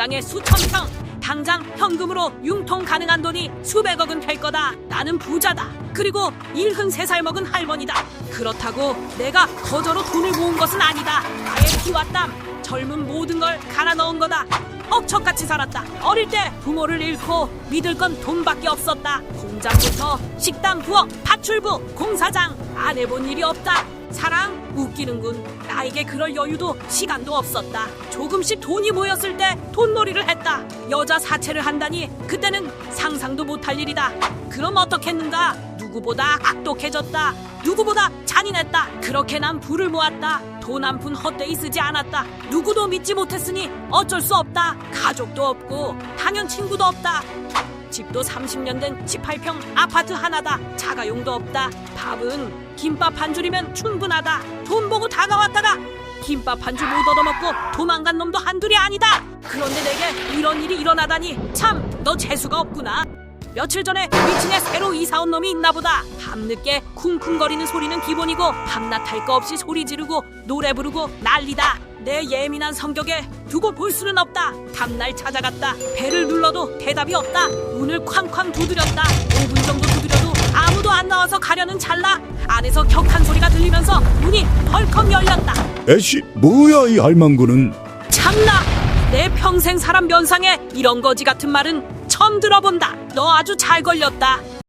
평당에 수천 평. 당장 현금으로 융통 가능한 돈이 수백억은 될 거다. 나는 부자다. 그리고 일흔 세 살 먹은 할머니다. 그렇다고 내가 거저로 돈을 모은 것은 아니다. 나의 피와 땀, 젊은 모든 걸 갈아 넣은 거다. 억척같이 살았다. 어릴 때 부모를 잃고 믿을 건 돈밖에 없었다. 공장부터 식당 부업, 파출부, 공사장 안 해본 일이 없다. 사랑 웃기는군. 나에게 그럴 여유도 시간도 없었다. 조금씩 돈이 모였을 때 돈놀이를 했다. 여자 사채를 한다니 그때는 상상도 못할 일이다. 그럼 어떻겠는가? 누구보다 악독해졌다. 누구보다 잔인했다. 그렇게 난 부를 모았다. 돈 한 푼 헛되이 쓰지 않았다. 누구도 믿지 못했으니 어쩔 수 없다. 가족도 없고 당연 친구도 없다. 집도 30년 된 18평 아파트 하나다. 자가용도 없다. 밥은 김밥 한 줄이면 충분하다. 돈 보고 다가왔다가 김밥 한 줄 못 얻어먹고 도망간 놈도 한둘이 아니다. 그런데 내게 이런 일이 일어나다니 참 너 재수가 없구나. 며칠 전에 위층에 새로 이사 온 놈이 있나 보다. 밤늦게 쿵쿵거리는 소리는 기본이고 밤낮 할 거 없이 소리 지르고 노래 부르고 난리다. 내 예민한 성격에 두고 볼 수는 없다. 다음날 찾아갔다. 배를 눌러도 대답이 없다. 문을 쾅쾅 두드렸다. 5분 정도 두드려도 아무도 안 나와서 가려는 찰나 안에서 격한 소리가 들리면서 문이 벌컥 열렸다. 애씨 뭐야 이 할망구는 참나 내 평생 사람 면상에 이런 거지 같은 말은 처음 들어본다. 너 아주 잘 걸렸다